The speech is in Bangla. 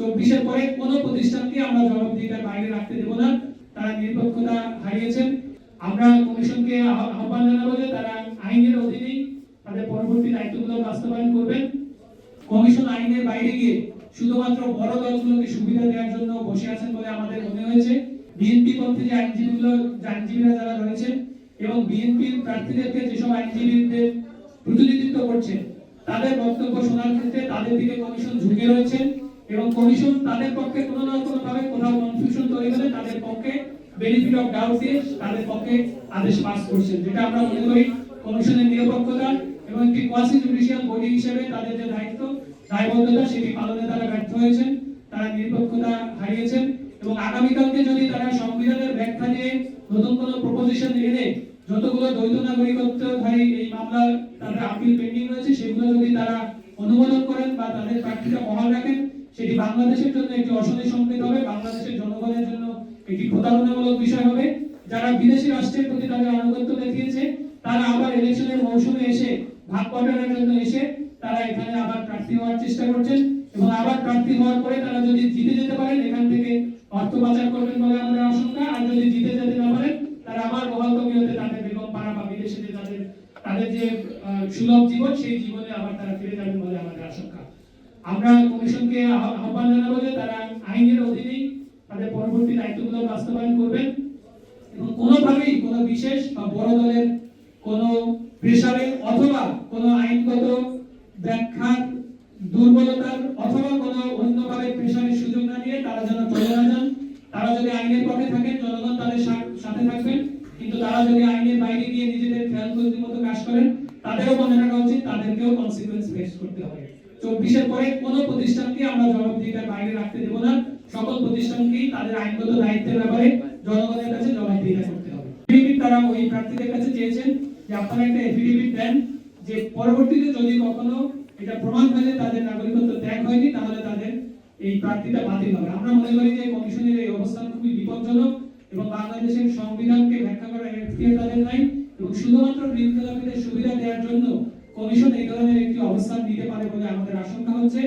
চব্বিশের পরে কোনো প্রতিষ্ঠানকে আমরা জবাবদিহিতার বাইরে রাখতে দেব না। তারা নিরপেক্ষতা হারিয়েছেন। আমরা কমিশনকে আহ্বান জানাব যে তারা আইনের অধীনেই তাদের পরবর্তী দায়িত্বগুলো বাস্তবায়ন করবেন। কমিশন আইনের বাইরে গিয়ে শুধুমাত্র বড় দলগুলোকে সুবিধা দেওয়ার জন্য বসে আছেন বলে আমাদের মনে হয়েছে। বিএনপি পন্থী যে আইনজীবীগুলো, আইনজীবীরা যারা রয়েছেন এবং বিএনপির প্রার্থীদেরকে যেসব আইনজীবীদের প্রতিনিধিত্ব করছে তাদের বক্তব্য শোনার ক্ষেত্রে তাদের দিকে কমিশন ঝুঁকে রয়েছেন এবং কমিশন তাদের পক্ষে কোনো না কোনো ভাবে কোথাও কনফিউশন তৈরি হলে তাদের পক্ষে বেনিফিট অফ ডাউট দিয়ে তাদের পক্ষে আদেশ পাস করছেন যেটা আমরা মনে করি কমিশনের নিরপেক্ষতা এবং একটি কোয়াসি জুডিশিয়াল বডি হিসেবে তাদের যে দায়িত্ব, দায়বদ্ধতা সেটি পালনে তারা ব্যর্থ হয়েছেন, তারা নিরপেক্ষতা হারিয়েছেন এবং আগামীকালকে যদি তারা সংবিধানের ব্যাখ্যা নিয়ে নতুন কোনো প্রপোজিশন এনে যতগুলো দ্বৈত নাগরিকত্বধারী এই মামলা তাদের আপিল পেন্ডিং রয়েছে, সেগুলো যদি তারা অনুমোদন করেন বা তাদের প্রার্থীরা বহাল রাখেন সেটি বাংলাদেশের জন্য একটি অশনি সংকেত হবে। বাংলাদেশের জনগণের জন্য একটি প্রতারণামূলক বিষয় হবে। যারা বিদেশি রাষ্ট্রের প্রতি তাদের আনুগত্য দেখিয়েছে, তারা আবার ইলেকশনের মৌসুমে এসে, ভাগ বন্টনের জন্য এসে তারা এখানে আবার প্রার্থী হওয়ার চেষ্টা করছেন এবং আবার প্রার্থী হওয়ার পরে তারা যদি জিতে যেতে পারেন, এখান থেকে অর্থ পাচার করবেন বলে আমাদের আশঙ্কা। আর যদি জিতে যেতে না পারেন, তারা আবার বহাল তবিয়তে তাদের বেগম পাড়া বা বিদেশে যে তাদের তাদের যে সুলভ জীবন, সেই জীবনে আবার তারা ফিরে যাবেন বলে আমাদের আশঙ্কা। আমরা কমিশনকে আহ- আহ্বান জানাব যে তারা আইনের অধীনেই তাদের পরবর্তী দায়িত্বগুলো বাস্তবায়ন করবেন এবং কোনোভাবেই কোনো বিশেষ বা বড় দলের কোনো প্রেসারে অথবা কোনো আইনগত ব্যাখ্যার দুর্বলতার অথবা কোনো অন্যভাবে প্রেসারের সুযোগ না নিয়ে তারা যেন চলে না যান। তারা যদি আইনের পক্ষে থাকেন, জনগণ তাদের সাথে থাকবেন। কিন্তু তারা যদি আইনের বাইরে গিয়ে নিজেদের খেয়াল মতো কাজ করেন, তাদেরও মনে রাখা উচিত, তাদেরকেও কনসিকুয়েন্স ফেস করতে হবে। চব্বিশের পরে কোনো প্রতিষ্ঠানকে আমরা জবাবদিহিতার বাইরে রাখতে দেব না। সকল প্রতিষ্ঠানকেই তাদের আইনগত দায়িত্বের ব্যাপারে জনগণের কাছে জবাবদিহিতা করতে হবে। তারা ওই প্রার্থীদের কাছে চেয়েছেন যে আপনারা একটা এফিডেভিট দেন যে পরবর্তীতে যদি কখনো এটা প্রমাণ হয় যে তাদের নাগরিকত্ব ত্যাগ হয়নি, তাহলে তাদের এই প্রার্থীটা বাতিল হবে। আমরা মনে করি যে কমিশনের এই অবস্থান খুবই বিপজ্জনক এবং বাংলাদেশের সংবিধানকে ব্যাখ্যা করার তাদের নাই এবং শুধুমাত্র ঋণখেলাপিদের সুবিধা দেওয়ার জন্য কমিশন এই ধরনের একটি অবস্থান নিতে পারে বলে আমাদের আশঙ্কা হচ্ছে।